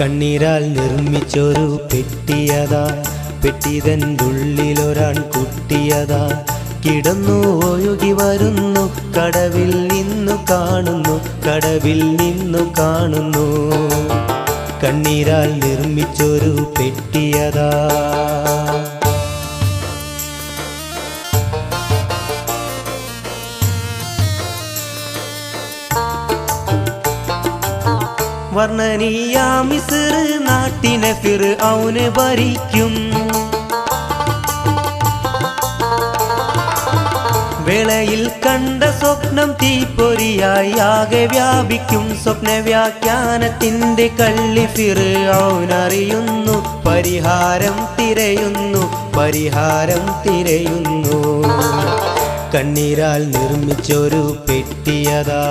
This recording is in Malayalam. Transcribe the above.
കണ്ണീരാൽ നിർമ്മിച്ചൊരു പെട്ടിയതാ പെട്ടിതൻ ഉള്ളിലൊരാൺ കുട്ടിയതാ കിടന്നു ഒഴുകി വരുന്നു കടവിൽ നിന്നു കാണുന്നു കടവിൽ നിന്നു കാണുന്നു. കണ്ണീരാൽ നിർമ്മിച്ചൊരു പെട്ടിയതാ വർണനീയ മിസ്ർ നാട്ടിനെ ഫിർ ഔന് ഭരിക്കും വേളയിൽ കണ്ട സ്വപ്നം തീപ്പൊരിയായി ആകെ വ്യാപിക്കും. സ്വപ്ന വ്യാഖ്യാനത്തിന്റെ കള്ളി ഫിർ ഔനറിയുന്നു പരിഹാരം തിരയുന്നു പരിഹാരം തിരയുന്നു. കണ്ണീരാൽ നിർമ്മിച്ചൊരു പെട്ടിയതാ